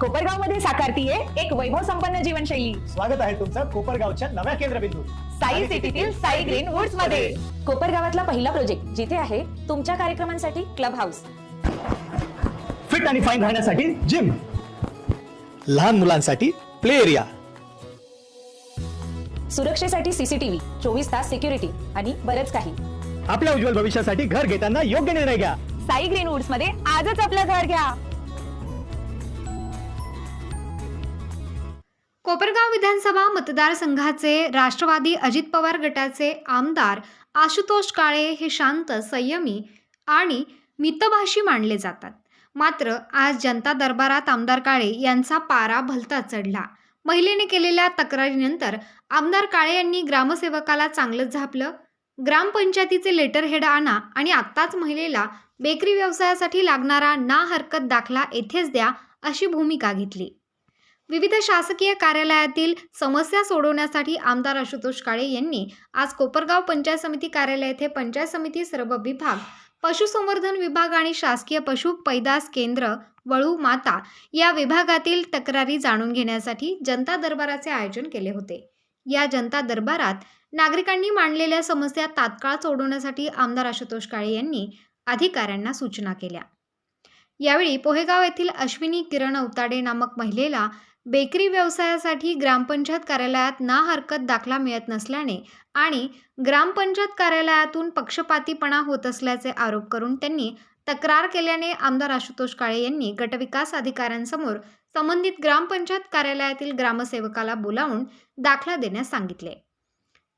कोपरगावमध्ये साकारतीये एक वैभव संपन्न जीवनशैली. स्वागत आहे तुमचं कोपरगावच्या नव्या केंद्रबिंदू. साई सिटीतील साई ग्रीन वुड्समध्ये कोपरगावातला पहिला प्रोजेक्ट जिथे आहे तुमच्या कार्यक्रमांसाठी क्लब हाऊस फिट आणि फाईन राहण्यासाठी जिम लहान मुलांसाठी प्ले एरिया सुरक्षेसाठी सीसीटीव्ही चोवीस तास सिक्युरिटी आणि बरेच काही. आपल्या उज्ज्वल भविष्यासाठी घर घेताना योग्य निर्णय घ्या. साई ग्रीन वुड्समध्ये आजच आपलं घर घ्या. कोपरगाव विधानसभा मतदारसंघाचे राष्ट्रवादी अजित पवार गटाचे आमदार आशुतोष काळे हे शांत संयमी आणि मितभाषी मानले जातात. मात्र आज जनता दरबारात आमदार काळे यांचा पारा भलता चढला. महिलेने केलेल्या तक्रारीनंतर आमदार काळे यांनी ग्रामसेवकाला चांगलंच झापलं. ग्रामपंचायतीचे लेटर हेड आणा आणि आत्ताच महिलेला बेकरी व्यवसायासाठी लागणारा ना हरकत दाखला येथेच द्या अशी भूमिका घेतली. विविध शासकीय कार्यालयातील समस्या सोडवण्यासाठी आमदार आशुतोष काळे यांनी आज कोपरगाव पंचायत समिती कार्यालय येथे पंचायत समिती सर्व विभाग पशुसंवर्धन विभाग आणि शासकीय पशु पैदास केंद्र वळू माता या विभागातील तक्रारी जाणून घेण्यासाठी जनता दरबाराचे आयोजन केले होते. या जनता दरबारात नागरिकांनी मांडलेल्या समस्या तात्काळ सोडवण्यासाठी आमदार आशुतोष काळे यांनी अधिकाऱ्यांना सूचना केल्या. यावेळी पोहेगाव येथील अश्विनी किरण अवताडे नामक महिलेला बेकरी व्यवसायासाठी ग्रामपंचायत कार्यालयात ना हरकत दाखला मिळत नसल्याने आणि ग्रामपंचायत कार्यालयातून पक्षपातीपणा होत असल्याचे आरोप करून त्यांनी तक्रार केल्याने आमदार आशुतोष काळे यांनी गटविकास अधिकाऱ्यांसमोर संबंधित ग्रामपंचायत कार्यालयातील ग्रामसेवकाला बोलावून दाखला देण्यास सांगितले.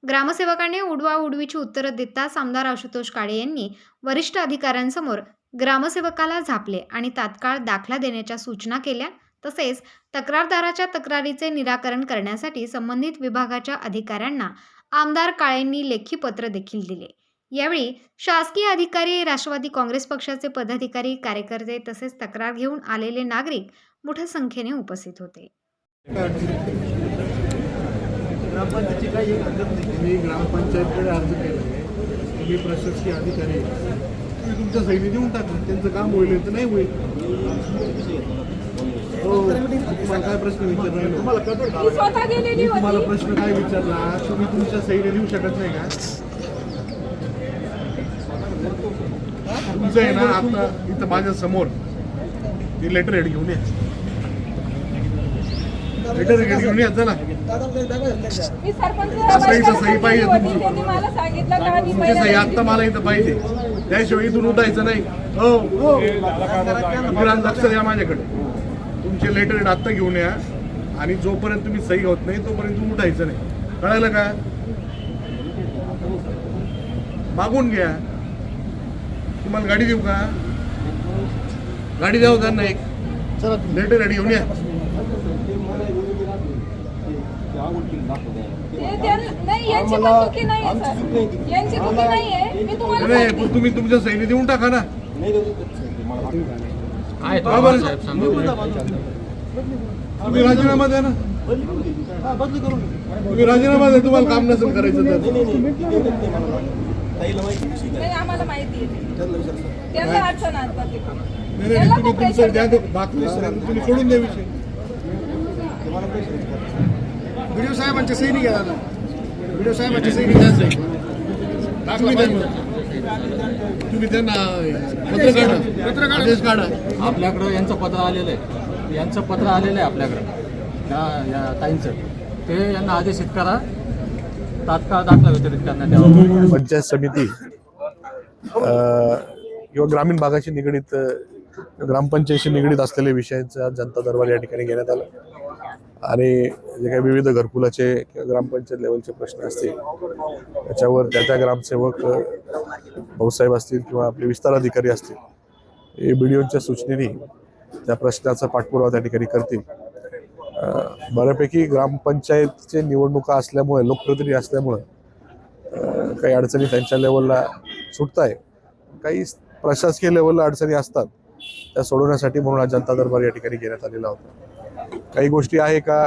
ग्रामसेवकाने उडवा उडवीची उत्तरं देताच आमदार आशुतोष काळे यांनी वरिष्ठ अधिकाऱ्यांसमोर ग्रामसेवकाला झापले आणि तात्काळ दाखला देण्याच्या सूचना केल्या. तसेच तक्रारदाराच्या तक्रारीचे निराकरण करण्यासाठी संबंधित विभागाच्या अधिकाऱ्यांना आमदार काळेंनी लेखी पत्र देखील दिले. यावेळी शासकीय अधिकारी राष्ट्रवादी काँग्रेस पक्षाचे पदाधिकारी कार्यकर्ते तसेच तक्रार घेऊन आलेले नागरिक मोठ्या संख्येने उपस्थित होते. ग्रामपंचायतीची काही हरकत नाही. तुम्ही ग्रामपंचायतकडे अर्ज केला आहे. तुम्ही प्रशासकीय अधिकारी तुम्ही तुमच्या सैनी देऊन टाका. त्यांचं काम होईल तर नाही होईल. तुम्हाला काय प्रश्न विचारला तुम्हाला स्वतः गेलेली तुम्हाला होती. प्रश्न काय विचारला तुम्ही तुमच्या सैनी देऊ शकत नाही का? तुमचं आहे ना आता इथं माझ्यासमोर ती लेटर हेड घेऊन या. लेटर हेड घेऊन या चला. मी सरपंच सहीचं सही पाहिजे होती. तुमची. त्यांनी मला सांगितलं का मी तुमची सही पहिल्या आत्ता मला इथं पाहिजे. त्याशिवाय इथून उठायचं नाही. हो इकडं लक्ष द्या माझ्याकडे. तुमचे लेटर आत्ता घेऊन या. आणि जोपर्यंत तुम्ही सही होत नाही तोपर्यंत तुम्ही उठायचं नाही. कळालं का? मागून घ्या. तुम्हाला गाडी देऊ का? गाडी द्यावं त्यांना एक. चला. लेटर रेडी घेऊन या. नाही यांची पण चुकी नाही आहे, सर. यांची चुकी नाही आहे मी तुम्हाला नाही सांगते. पण तुम्ही तुमच्या सैनी देऊन टाका ना. तुम्ही राजीनामा द्या ना. तुम्ही राजीनामा द्या तुम्हाला काम नसेल करायचं तर. नाही आम्हाला माहिती आहे. त्यांना अडचण आणतात ते. नाही, नाही त्यांना तुम्ही खूप तुमचं pressure द्या देतात. दाखले तुम्ही सोडून द्या विषय. व्हिडिओ साहेबांच्या सही घ्या दादा व्हिडिओ साहेबांच्या सही घ्या सही तुम्ही त्यांना तुम्ही त्यांना पत्र काढा. पत्र काढा. आदेश काढा. आपल्याकडं यांचं पत्र आलेलं आहे. यांचं पत्र आलेलं आहे आपल्याकडं. या या ताईंचं. ते यांना आदेशित करा. तात्काळ दाखला वितरित करण्यात यावा पंचायत समिती किंवा ग्रामीण भागाशी निगडीत ग्रामपंचायतशी ग्रामपंचायतीशी निगडीत असलेल्या विषयांचा जनता दरबार या ठिकाणी घेण्यात आला. आणि जे काही विविध घरकुलाचे किंवा ग्रामपंचायत लेवलचे प्रश्न असतील त्याच्यावर त्या त्या ग्रामसेवक भाऊसाहेब असतील किंवा आपले विस्तार अधिकारी असतील हे ओच्या सूचनेने त्या प्रश्नाचा पाठपुरावा त्या ठिकाणी करतील. बऱ्यापैकी ग्रामपंचायतचे निवडणुका असल्यामुळे लोकप्रतिनिधी असल्यामुळे काही अडचणी त्यांच्या लेवलला सुटत आहे काही प्रशासकीय लेवलला अडचणी असतात त्या सोडवण्यासाठी म्हणून आज जनता दरबार या ठिकाणी घेण्यात आलेला होता. काही गोष्टी आहे का?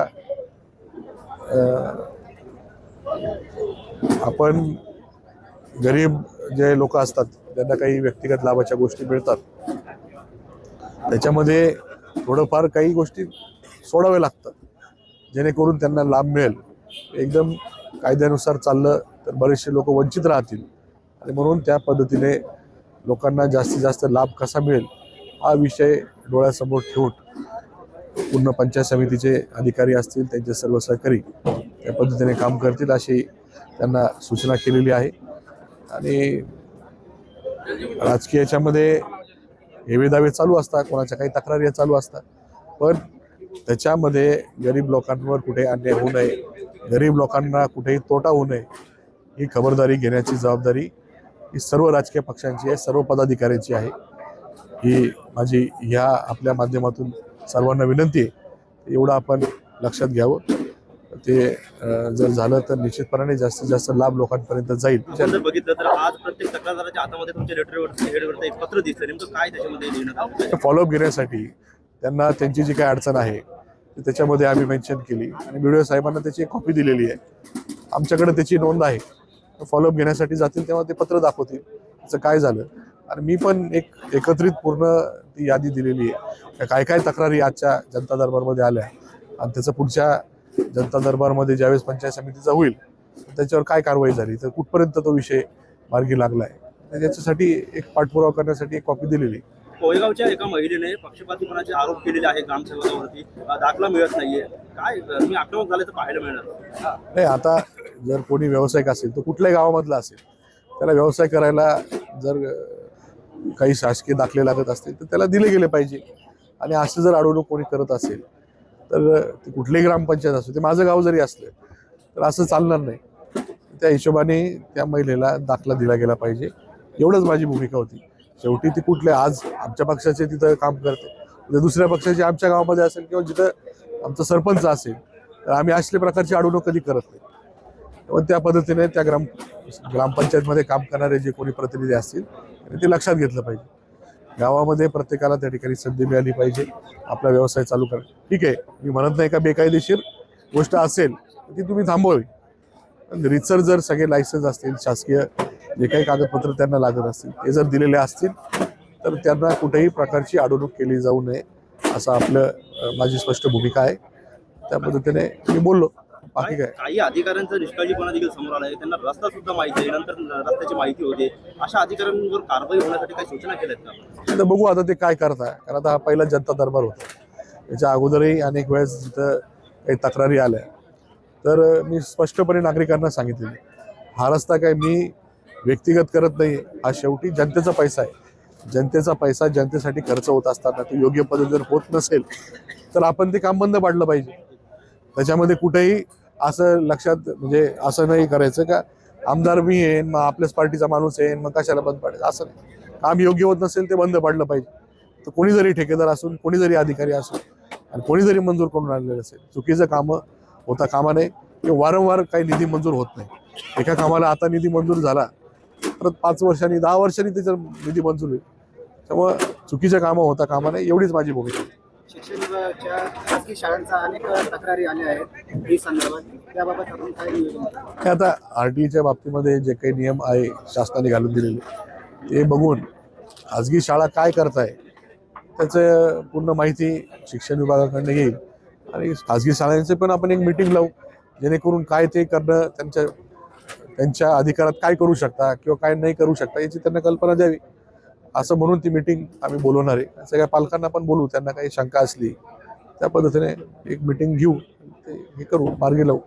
आपण गरीब जे लोक असतात त्यांना काही व्यक्तिगत लाभाच्या गोष्टी मिळतात. त्याच्यामध्ये थोडंफार काही गोष्टी सोडाव्या लागतात. जेणेकरून त्यांना लाभ मिळेल. एकदम कायद्यानुसार चाललं तर बरेचसे लोक वंचित राहतील. आणि म्हणून त्या पद्धतीने लोकांना जास्तीत जास्त लाभ कसा मिळेल हा विषय डोळ्यासमोर ठेवून पूर्ण पंचायत समितीचे अधिकारी असतील त्यांचे सर्व सहकारी त्या पद्धतीने काम करतील अशी त्यांना सूचना केलेली आहे. आणि राजकीय याच्यामध्ये हेवे दावे चालू असतात कोणाच्या काही तक्रारी चालू असतात. पण त्याच्यामध्ये गरीब लोकांवर कुठे अन्याय होऊ नये गरीब लोकांना कुठेही तोटा होऊ नये ही खबरदारी घेण्याची जबाबदारी ही सर्व राजकीय पक्षांची आहे सर्व पदाधिकाऱ्यांची आहे. ही माझी ह्या आपल्या माध्यमातून सर्वांना विनंती आहे एवढं आपण लक्षात घ्यावं. ते जर झालं तर निश्चितपणाने जास्तीत जास्त लाभ लोकांपर्यंत जाईल. जर बघितलं तर आज प्रत्येक तक्रारदाराच्या हातामध्ये तुमच्या लेटरवरती हेडवरती एक पत्र दिसतं नेमकं काय त्याच्यामध्ये लिहिण्यात आलं आहे? फॉलोअप घेण्यासाठी त्यांना त्यांची जी काही अडचण आहे ती त्याच्यामध्ये आम्ही मेन्शन केली. आणि व्हिडिओ साहेबांना त्याची एक कॉपी दिलेली आहे. आमच्याकडे त्याची नोंद आहे. फॉलोअप घेण्यासाठी जातील तेव्हा ते पत्र दाखवतील. त्याचं काय झालं? आणि मी पण एक एकत्रित पूर्ण ती यादी दिलेली आहे. काय काय तक्रारी आजच्या जनता दरबारमध्ये आल्या? आणि त्याचं पुढच्या जनता दरबारमध्ये ज्यावेळेस पंचायत समितीचा होईल त्याच्यावर काय कारवाई झाली? तर कुठपर्यंत तो विषय मार्गी लागला आहे त्याच्यासाठी एक पाठपुरावा करण्यासाठी एक कॉपी दिलेली. आहे. कोळेगावच्या एका महिलेने पक्षपातीपणाचे आरोप केलेले आहे ग्रामसेवकावरती दाखला मिळत नाहीये. काय तुम्ही आक्रमक झाले तर पाहायला मिळणार. नाही आता जर कोणी व्यावसायिक असेल तो कुठल्याही गावामधला असेल त्याला व्यवसाय करायला जर काही शासकीय दाखले लागत असतील तर त्याला दिले गेले पाहिजे. आणि असं जर अडवणूक कोणी करत असेल तर ते कुठलीही ग्रामपंचायत असू ते माझं गाव जरी असलं तर असं चालणार नाही. त्या हिशोबाने त्या महिलेला दाखला दिला गेला पाहिजे. एवढंच माझी भूमिका होती. शेवटी ती कुठले आज आमच्या पक्षाचे तिथं काम करते. उद्या दुसऱ्या पक्षाचे आमच्या गावामध्ये असेल किंवा जिथं आमचा सरपंच असेल तर आम्ही असल्या प्रकारची अडवणूक कधी करत नाही. पण त्या पद्धतीने त्या ग्राम ग्रामपंचायतमध्ये काम करणारे जे कोणी प्रतिनिधी असतील ते लक्षात घेतलं पाहिजे. गावामध्ये प्रत्येकाला त्या ठिकाणी संधी मिळाली पाहिजे. आपला व्यवसाय चालू करा. ठीक आहे. मी म्हणत नाही का बेकायदेशीर गोष्ट असेल ती तुम्ही थांबवावी. पण रितसर जर सगळे लायसन्स असतील शासकीय जे काही कागदपत्र त्यांना लागत असतील ते जर दिलेले असतील तर त्यांना कुठेही प्रकारची अडवणूक केली जाऊ नये असं आपलं माझी स्पष्ट भूमिका आहे. त्या पद्धतीने मी बोललो. बाकी काय? काही अधिकाऱ्यांचा निष्काळजीपणा देखील समोर आला आहे त्यांना रस्ता सुद्धा माहिती आहे. नंतर रस्त्याची माहिती होते. अशा अधिकाऱ्यांवर कारवाई होण्यासाठी काही सूचना केल्यात का? आता बघू आता ते काय करताय. कारण आता हा पहिला जनता दरबार होता. याच्या अगोदरही अनेक वेळेस जिथं काही तक्रारी आल्या. तर मी स्पष्टपणे नागरिकांना सांगितलेले हा रस्ता काय मी व्यक्तिगत करत नाही हा शेवटी जनतेचा पैसा आहे. जनतेचा पैसा जनतेसाठी खर्च होत असताना तो योग्य पद्धतीने जर होत नसेल तर आपण ते काम बंद पाडलं पाहिजे. त्याच्यामध्ये कुठेही असं लक्षात म्हणजे असं नाही करायचं का? आमदार मी येईन मग आपल्याच पार्टीचा माणूस येईन मग कशाला बंद पाडायचं? असं नाही. काम योग्य होत नसेल ते बंद पाडलं पाहिजे. तर कोणी जरी ठेकेदार असून कोणी जरी अधिकारी असून आणि कोणी जरी मंजूर करून आणलेलं असेल चुकीचं कामं होता कामा नये. किंवा वारंवार काही निधी मंजूर होत नाही. एका कामाला आता निधी मंजूर झाला परत पाच वर्षांनी दहा वर्षांनी त्याचा निधी मंजूर होईल. त्यामुळं चुकीच्या कामं होता कामा नये एवढीच माझी भूमिका शिक्षण शाळांचा अनेक तक्रारी आल्या आहेत. संदर्भात त्याबाबत आपण काय नियोजन हे आता आर टी ईच्या बाबतीमध्ये जे काही नियम आहे शासनाने घालून दिलेले ते बघून खाजगी शाळा काय करताय त्याचं पूर्ण माहिती शिक्षण विभागाकडनं येईल आणि खाजगी शाळांचे पण आपण एक मिटिंग लावू जेणेकरून काय ते करणं त्यांच्या त्यांच्या अधिकारात काय करू शकता किंवा काय नाही करू शकता याची त्यांना कल्पना द्यावी. असं म्हणून ती मिटिंग आम्ही बोलवणार आहे. सगळ्या पालकांना पण बोलू त्यांना काही शंका असली त्या पद्धतीने एक मिटिंग घेऊ ते हे करू मार्गी लावू.